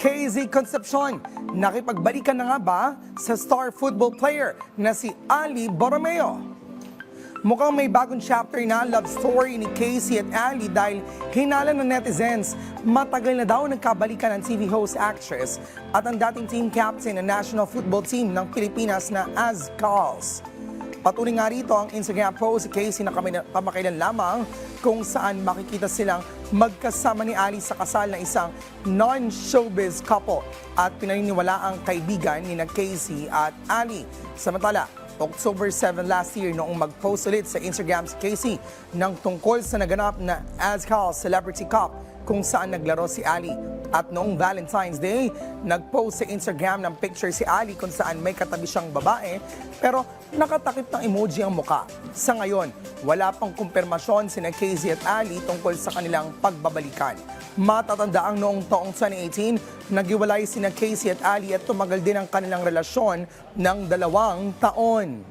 KZ Concepcion, nakipagbalikan na nga ba sa star football player na si Ali Borromeo? Mukhang may bagong chapter na love story ni Casey at Ali dahil hinala ng netizens. Matagal na daw nagkabalikan ang TV host actress at ang dating team captain ng national football team ng Pilipinas na Az Calls. Patuloy nga rito ang Instagram post si Casey na kamakailan lamang kung saan makikita silang magkasama ni Ali sa kasal ng isang non-showbiz couple at pinaniniwala ang kaibigan ni na Casey at Ali. Samantala, October 7 last year noong mag-post ulit sa Instagram si Casey ng tungkol sa naganap na Azcal Celebrity Cup kung saan naglaro si Ali. At noong Valentine's Day, nag-post sa Instagram ng picture si Ali kung saan may katabi siyang babae pero nakatakip ng emoji ang muka. Sa ngayon, wala pang kumpirmasyon si Casey at Ali tungkol sa kanilang pagbabalikan. Matatanda ang noong taong 2018, nagiwalay sina Casey at Ali at tumagal din ang kanilang relasyon ng dalawang taon.